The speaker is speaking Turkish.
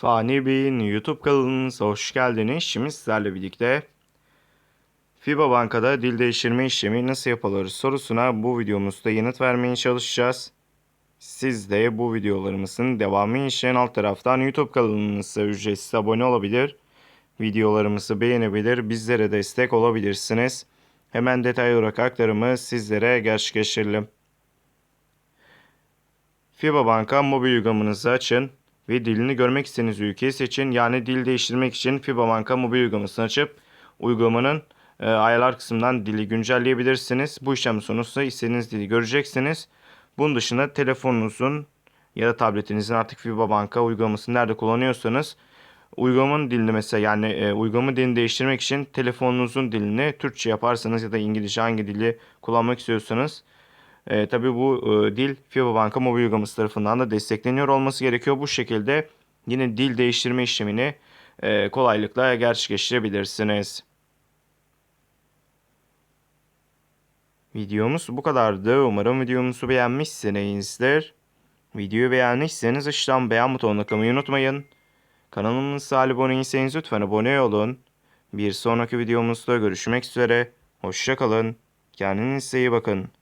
Fani Bey'in YouTube kanalınıza hoş geldiniz. Şimdi sizlerle birlikte FIBA Banka'da dil değiştirme işlemi nasıl yapılır sorusuna bu videomuzda yanıt vermeye çalışacağız. Siz de bu videolarımızın devamı için alt taraftan YouTube kanalımıza ücretsiz abone olabilir. Videolarımızı beğenebilir, bizlere destek olabilirsiniz. Hemen detaylı olarak aktarımı sizlere gerçekleştirelim. FIBA Banka mobil uygulamanızı açın ve dilini görmek istediğiniz ülkeyi seçin. Yani dil değiştirmek için FIBA Banka mobil uygulamasını açıp uygulamanın e, ayarlar kısmından dili güncelleyebilirsiniz. Bu işlem sonrasında istediğiniz dili göreceksiniz. Bunun dışında telefonunuzun ya da tabletinizin artık FIBA Banka uygulamasını nerede kullanıyorsanız uygulamanın dilini mesela yani e, uygulama dilini değiştirmek için telefonunuzun dilini Türkçe yaparsanız ya da İngilizce hangi dili kullanmak istiyorsanız e, tabii bu e, dil FIBA Banka mobil uygulaması tarafından da destekleniyor olması gerekiyor. Bu şekilde yine dil değiştirme işlemini e, kolaylıkla gerçekleştirebilirsiniz. Videomuz bu kadardı. Umarım videomuzu beğenmişsinizdir. Videoyu beğendiyseniz aşağıdan beğen butonuna tıklamayı unutmayın. Kanalımıza abone değilseniz lütfen abone olun. Bir sonraki videomuzda görüşmek üzere. Hoşçakalın. Kendinize iyi bakın.